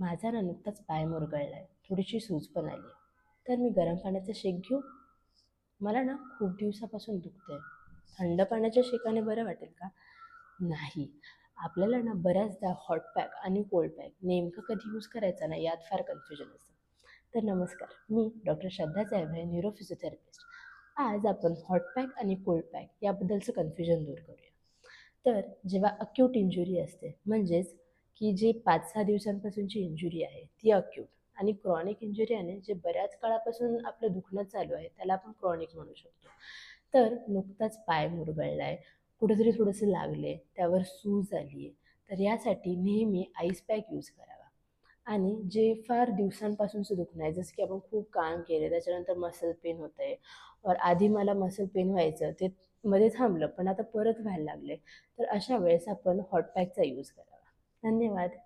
माझा ना नुकताच पाय मुरगळला आहे थोडीशी सूज पण आली आहे. तर मी गरम पाण्याचा शेक घेऊ? मला ना खूप दिवसापासून दुखतं आहे थंड पाण्याच्या शेकाने बरं वाटेल का? नाही. आपल्याला ना बऱ्याचदा हॉट पॅक आणि कोल्ड पॅक नेमकं कधी यूज करायचा ना यात फार कन्फ्युजन असतं. तर नमस्कार. मी doctor Shraddha Jaybhai neuro physiotherapist आज आपण हॉट पॅक आणि कोल्ड पॅक याबद्दलचं कन्फ्युजन दूर करूया. तर जेव्हा अक्यूट इंजुरी असते म्हणजेच की जे पाच सहा दिवसांपासूनची इंजुरी आहे ती अक्यूट आणि क्रॉनिक इंजुरी आहे जे बऱ्याच काळापासून आपलं दुखणं चालू आहे त्याला आपण क्रॉनिक म्हणू शकतो. तर नुकताच पाय मुरगळला आहे कुठेतरी थोडंसं लागले त्यावर सूज आली आहे तर यासाठी नेहमी आईस पॅक यूज करावा. आणि जे फार दिवसांपासूनचं दुखणं आहे जसं की आपण खूप काम केले त्याच्यानंतर मसल पेन होतं आहे और आधी मला मसल पेन व्हायचं ते मध्ये थांबलं पण आता परत व्हायला लागले तर अशा वेळेस आपण हॉट पॅकचा यूज करावा. धन्यवाद.